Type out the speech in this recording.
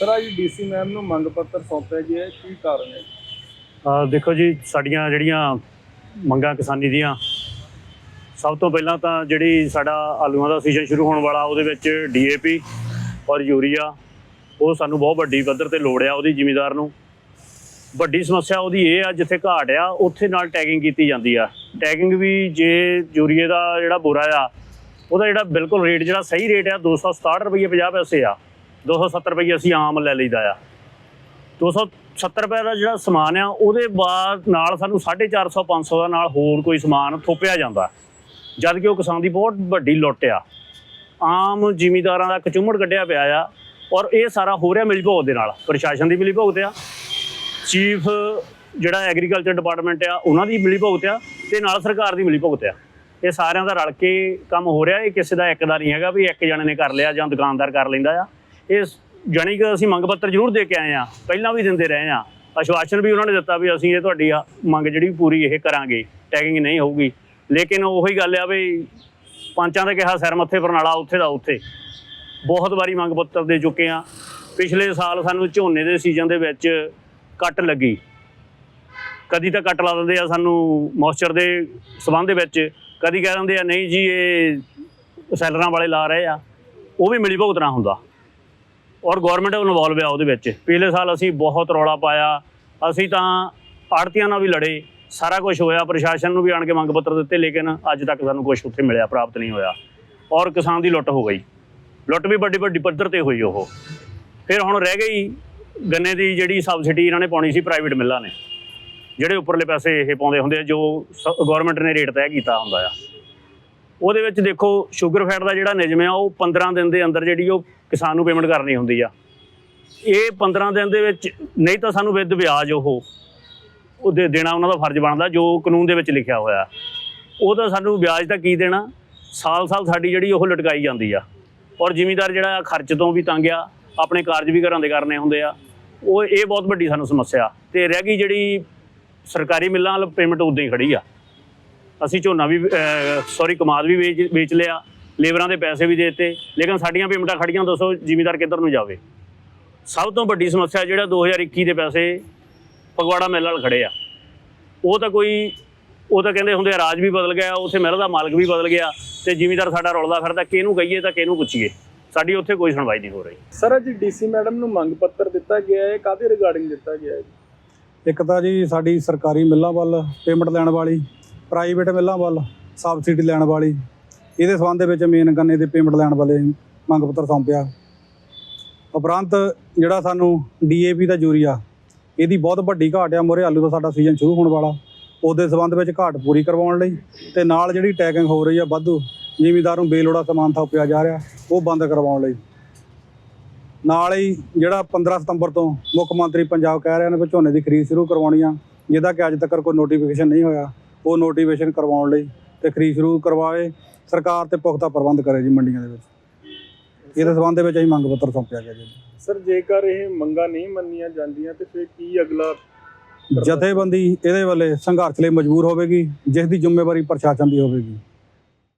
Sir ਅੱਜ DC ma'am ਨੂੰ ਮੰਗ ਪੱਤਰ ਸੌਂਪਿਆ ਗਿਆ ਹੈ, ਕੀ ਕਾਰਨ ਹੈ? ਅਹ ਦੇਖੋ ਜੀ, ਸਾਡੀਆਂ ਜਿਹੜੀਆਂ ਮੰਗਾਂ ਕਿਸਾਨੀ ਦੀਆਂ, ਸਭ ਤੋਂ ਪਹਿਲਾਂ ਤਾਂ ਜਿਹੜੀ ਸਾਡਾ ਆਲੂਆਂ ਦਾ ਸੀਜ਼ਨ ਸ਼ੁਰੂ ਹੋਣ ਵਾਲਾ, ਉਹਦੇ ਵਿੱਚ ਡੀਏਪੀ ਔਰ ਯੂਰੀਆ, ਉਹ ਸਾਨੂੰ ਬਹੁਤ ਵੱਡੀ ਪੱਧਰ ਤੇ ਲੋੜ ਆ ਉਹਦੀ ਜ਼ਿਮੀਦਾਰ ਨੂੰ। ਵੱਡੀ ਸਮੱਸਿਆ ਉਹਦੀ ਇਹ ਆ, ਜਿੱਥੇ ਘਾਟ ਆ, ਉੱਥੇ ਨਾਲ ਟੈਗਿੰਗ ਕੀਤੀ ਜਾਂਦੀ ਆ। ਟੈਗਿੰਗ ਵੀ ਜੇ ਯੂਰੀਏ ਦਾ ਜਿਹੜਾ ਬੋਰਾ ਆ, ਉਹਦਾ ਜਿਹੜਾ ਬਿਲਕੁਲ ਰੇਟ ਜਿਹੜਾ ਸਹੀ ਰੇਟ ਆ 267 ਰੁਪਏ 50 ਪੈਸੇ ਆ। 270 ਰੁਪਏ ਅਸੀਂ ਆਮ ਲੈ ਲਈਦਾ ਆ। 270 ਰੁਪਏ ਦਾ ਜਿਹੜਾ ਸਮਾਨ ਆ, ਉਹਦੇ ਬਾਅਦ ਨਾਲ ਸਾਨੂੰ 450 500 ਦਾ ਨਾਲ ਹੋਰ ਕੋਈ ਸਮਾਨ ਥੋਪਿਆ ਜਾਂਦਾ। ਜਦ ਕਿ ਉਹ ਕਿਸਾਨ ਦੀ ਬਹੁਤ ਵੱਡੀ ਲੁੱਟ ਆ। ਆਮ ਜ਼ਿਮੀਦਾਰਾਂ ਦਾ ਕਚੂਮੜ ਕੱਢਿਆ ਪਿਆ ਆ ਔਰ ਇਹ ਸਾਰਾ ਹੋ ਰਿਹਾ ਮਿਲੀਭਗਤ ਦੇ ਨਾਲ। ਪ੍ਰਸ਼ਾਸਨ ਦੀ ਮਿਲੀਭਗਤ ਆ। ਚੀਫ ਜਿਹੜਾ ਐਗਰੀਕਲਚਰ ਡਿਪਾਰਟਮੈਂਟ ਆ, ਉਹਨਾਂ ਦੀ ਮਿਲੀਭਗਤ ਆ ਤੇ ਨਾਲ ਸਰਕਾਰ ਦੀ ਮਿਲੀਭਗਤ ਆ। ਇਹ ਸਾਰਿਆਂ ਦਾ ਰਲ ਕੇ ਕੰਮ ਹੋ ਰਿਹਾ। ਇਹ ਕਿਸੇ ਦਾ ਇੱਕ ਦਾ ਨਹੀਂ ਹੈਗਾ ਵੀ ਇੱਕ ਜਣੇ ਨੇ ਕਰ ਲਿਆ ਜਾਂ ਦੁਕਾਨਦਾਰ ਕਰ ਲੈਂਦਾ ਆ। ਇਸ ਜਾਣੀ ਕਿ ਅਸੀਂ ਮੰਗ ਪੱਤਰ ਜ਼ਰੂਰ ਦੇ ਕੇ ਆਏ ਆ ਪਹਿਲਾਂ ਵੀ ਦਿੰਦੇ ਰਹੇ ਆ ਅਸ਼ਵਾਸਨ ਵੀ ਉਹਨਾਂ ਨੇ ਦਿੱਤਾ ਵੀ ਅਸੀਂ ਇਹ ਤੁਹਾਡੀ ਆ ਮੰਗ ਜਿਹੜੀ ਪੂਰੀ ਇਹ ਕਰਾਂਗੇ ਟੈਗਿੰਗ ਨਹੀਂ ਹੋਊਗੀ। ਲੇਕਿਨ ਉਹੀ ਗੱਲ ਆ ਵੀ ਪੰਚਾਂ ਦਾ ਕਿਹਾ ਸਿਰ ਮੱਥੇ ਬਰਨਾਲਾ ਉੱਥੇ ਦਾ ਉੱਥੇ। ਬਹੁਤ ਵਾਰੀ ਮੰਗ ਪੱਤਰ ਦੇ ਚੁੱਕੇ ਆ ਪਿਛਲੇ ਸਾਲ ਸਾਨੂੰ ਝੋਨੇ ਦੇ ਸੀਜ਼ਨ ਦੇ ਵਿੱਚ ਕੱਟ ਲੱਗੀ। ਕਦੀ ਤਾਂ ਕੱਟ ਲਾ ਦਿੰਦੇ ਆ ਸਾਨੂੰ ਮੌਇਸਚਰ ਦੇ ਸਬੰਧ ਦੇ ਵਿੱਚ, ਕਦੀ ਕਹਿ ਦਿੰਦੇ ਆ, ਨਹੀਂ ਜੀ, ਇਹ ਸੈਲਰਾਂ ਵਾਲੇ ਲਾ ਰਹੇ ਆ। ਉਹ ਵੀ ਮਿਲੀ ਭੁਗਤਣਾ ਹੁੰਦਾ। ਔਰ ਗਵਰਨਮੈਂਟ ਇਨਵੋਲਵ ਆ ਉਹਦੇ ਵਿੱਚ। ਪਿਛਲੇ ਸਾਲ ਅਸੀਂ ਬਹੁਤ ਰੌਲਾ ਪਾਇਆ। ਅਸੀਂ ਤਾਂ ਆੜਤੀਆਂ ਨਾਲ ਵੀ ਲੜੇ। ਸਾਰਾ ਕੁਝ ਹੋਇਆ। ਪ੍ਰਸ਼ਾਸਨ ਨੂੰ ਵੀ ਆਣ ਕੇ ਮੰਗ ਪੱਤਰ ਦਿੱਤੇ, ਲੇਕਿਨ ਅੱਜ ਤੱਕ ਸਾਨੂੰ ਕੁਝ ਉੱਥੇ ਮਿਲਿਆ, ਪ੍ਰਾਪਤ ਨਹੀਂ ਹੋਇਆ। ਔਰ ਕਿਸਾਨ ਦੀ ਲੁੱਟ ਹੋ ਗਈ। ਲੁੱਟ ਵੀ ਵੱਡੀ ਵੱਡੀ ਪੱਧਰ ਤੇ ਹੋਈ ਉਹ। ਫਿਰ ਹੁਣ ਰਹਿ ਗਈ ਗੰਨੇ ਦੀ ਜਿਹੜੀ ਸਬਸਿਡੀ ਇਹਨਾਂ ਨੇ ਪਾਉਣੀ ਸੀ ਪ੍ਰਾਈਵੇਟ ਮਿੱਲਾਂ ਨੇ। ਜਿਹੜੇ ਉੱਪਰਲੇ ਪੈਸੇ ਇਹ ਪਾਉਂਦੇ ਹੁੰਦੇ ਆ, ਜੋ ਗਵਰਨਮੈਂਟ ਨੇ ਰੇਟ ਤੈਅ ਕੀਤਾ ਹੁੰਦਾ ਆ। ਉਹਦੇ ਵਿੱਚ ਦੇਖੋ ਸ਼ੂਗਰ ਫੈਟ ਦਾ ਜਿਹੜਾ ਨਿਯਮ ਆ, ਉਹ 15 ਦਿਨ ਦੇ ਅੰਦਰ ਜਿਹੜੀ ਉਹ ਕਿਸਾਨ ਨੂੰ ਪੇਮੈਂਟ ਕਰਨੀ ਹੁੰਦੀ ਆ। ਇਹ 15 ਦਿਨ ਦੇ ਵਿੱਚ ਨਹੀਂ ਤਾਂ ਸਾਨੂੰ ਵਿਦ ਵਿਆਜ ਉਹ ਉਹਦੇ ਦੇਣਾ ਉਹਨਾਂ ਦਾ ਫਰਜ਼ ਬਣਦਾ, ਜੋ ਕਾਨੂੰਨ ਦੇ ਵਿੱਚ ਲਿਖਿਆ ਹੋਇਆ ਉਹ ਤਾਂ ਸਾਨੂੰ ਵਿਆਜ ਤਾਂ ਕੀ ਦੇਣਾ? ਸਾਲ ਸਾਲ ਸਾਡੀ ਜਿਹੜੀ ਉਹ ਲਟਕਾਈ ਜਾਂਦੀ ਆ। ਔਰ ਜ਼ਿਮੀਦਾਰ ਜਿਹੜਾ ਖਰਚ ਤੋਂ ਵੀ ਤੰਗ ਆ, ਆਪਣੇ ਕਾਰਜ ਵੀ ਘਰਾਂ ਦੇ ਕਰਨੇ ਹੁੰਦੇ ਆ। ਉਹ, ਇਹ ਬਹੁਤ ਵੱਡੀ ਸਾਨੂੰ ਸਮੱਸਿਆ ਤੇ ਰਹਿ ਗਈ ਜਿਹੜੀ ਸਰਕਾਰੀ ਮਿੱਲਾਂ ਵਾਲ ਪੇਮੈਂਟ ਉਦਾਂ ਹੀ ਖੜੀ ਆ। ਅਸੀਂ ਝੋਨਾ ਵੀ ਸੌਰੀ ਕਮਾਦ ਵੀ ਵੇਚ ਵੇਚ ਲਿਆ। ਲੇਬਰਾਂ ਦੇ ਪੈਸੇ ਵੀ ਦੇ ਦਿੱਤੇ। ਲੇਕਿਨ ਸਾਡੀਆਂ ਪੇਮੈਂਟਾਂ ਖੜੀਆਂ ਦੱਸੋ ਜ਼ਿਮੀਂਦਾਰ ਕਿੱਧਰ ਨੂੰ ਜਾਵੇ। ਸਭ ਤੋਂ ਵੱਡੀ ਸਮੱਸਿਆ ਜਿਹੜਾ 2021 ਦੇ ਪੈਸੇ ਫਗਵਾੜਾ ਮਿੱਲ ਵਾਲ ਖੜੇ ਆ। ਉਹ ਤਾਂ ਕੋਈ ਉਹ ਤਾਂ ਕਹਿੰਦੇ ਹੁੰਦੇ ਆ ਰਾਜ ਵੀ ਬਦਲ ਗਿਆ ਉੱਥੇ ਮਿੱਲ ਦਾ ਮਾਲਕ ਵੀ ਬਦਲ ਗਿਆ ਤੇ ਜ਼ਿਮੀਂਦਾਰ ਸਾਡਾ ਰੁਲਦਾ ਫਿਰਦਾ ਕਿਹਨੂੰ ਕਹੀਏ ਤਾਂ ਕਿਹਨੂੰ ਪੁੱਛੀਏ। ਸਾਡੀ ਉੱਥੇ ਕੋਈ ਸੁਣਵਾਈ ਨਹੀਂ ਹੋ ਰਹੀ। ਸਰ ਅੱਜ ਡੀਸੀ ਮੈਡਮ ਨੂੰ ਮੰਗ ਪੱਤਰ ਦਿੱਤਾ ਗਿਆ ਹੈ ਕਾਦੇ ਰਿਗਾਰਡਿੰਗ ਦਿੱਤਾ ਗਿਆ ਹੈ? ਇੱਕ ਤਾਂ ਜੀ ਸਾਡੀ ਸਰਕਾਰੀ ਮਿੱਲਾਂ ਵੱਲ ਪੇਮੈਂਟ ਲੈਣ ਵਾਲੀ ਪ੍ਰਾਈਵੇਟ ਮਿੱਲਾਂ ਵੱਲ ਸਬਸਿਡੀ ਲੈਣ ਵਾਲੀ। ਇਹਦੇ ਸੰਬੰਧ ਵਿੱਚ ਮੇਨ ਗੰਨੇ ਦੇ ਪੇਮੈਂਟ ਲੈਣ ਵਾਲੇ ਮੰਗ ਪੱਤਰ ਸੌਂਪਿਆ। ਉਪਰੰਤ ਜਿਹੜਾ ਸਾਨੂੰ ਡੀਏਪੀ ਦਾ ਯੂਰੀਆ, ਇਹਦੀ ਬਹੁਤ ਵੱਡੀ ਘਾਟ ਆ ਮੋਰੇ, ਆਲੂ ਦਾ ਸਾਡਾ ਸੀਜ਼ਨ ਸ਼ੁਰੂ ਹੋਣ ਵਾਲਾ। ਉਹਦੇ ਸੰਬੰਧ ਵਿੱਚ ਘਾਟ ਪੂਰੀ ਕਰਵਾਉਣ ਲਈ ਤੇ ਨਾਲ ਜਿਹੜੀ ਟੈਗਿੰਗ ਹੋ ਰਹੀ ਆ ਵਾਧੂ, ਜ਼ਿਮੀਦਾਰ ਨੂੰ ਬੇਲੋੜਾ ਸਮਾਨ ਥਾਪਿਆ ਜਾ ਰਿਹਾ, ਉਹ ਬੰਦ ਕਰਵਾਉਣ ਲਈ। ਨਾਲ ਹੀ ਜਿਹੜਾ 15 ਸਤੰਬਰ ਤੋਂ ਮੁੱਖ ਮੰਤਰੀ ਪੰਜਾਬ ਕਹਿ ਰਹੇ ਨੇ ਵੀ ਝੋਨੇ ਦੀ ਖਰੀਦ ਸ਼ੁਰੂ ਕਰਵਾਉਣੀ ਆ, ਜਿਹਦਾ ਕਿ ਅੱਜ ਤੱਕ ਕੋਈ ਨੋਟੀਫਿਕੇਸ਼ਨ ਨਹੀਂ ਹੋਇਆ। ਉਹ ਨੋਟੀਫਿਕੇਸ਼ਨ ਕਰਵਾਉਣ ਲਈ ਤੇ ਖਰੀਦ ਸ਼ੁਰੂ ਕਰਵਾਵੇ ਸਰਕਾਰ ਤੇ ਪੁਖਤਾ ਪ੍ਰਬੰਧ ਕਰੇ ਜੀ ਮੰਡੀਆਂ ਦੇ ਵਿੱਚ। ਇਹਦੇ ਸੰਬੰਧ ਦੇ ਵਿੱਚ ਅਸੀਂ ਮੰਗ ਪੱਤਰ ਸੌਂਪਿਆ ਗਿਆ ਜੀ। ਸਰ ਜੇਕਰ ਇਹ ਮੰਗਾਂ ਨਹੀਂ ਮੰਨੀਆਂ ਜਾਂਦੀਆਂ ਤੇ ਫਿਰ ਕੀ ਅਗਲਾ ਜਥੇਬੰਦੀ ਇਹਦੇ ਵੱਲੇ ਸੰਘਰਸ਼ ਲਈ ਮਜਬੂਰ ਹੋਵੇਗੀ ਜਿਸ ਦੀ ਜ਼ਿੰਮੇਵਾਰੀ ਪ੍ਰਸ਼ਾਸਨ ਦੀ ਹੋਵੇਗੀ।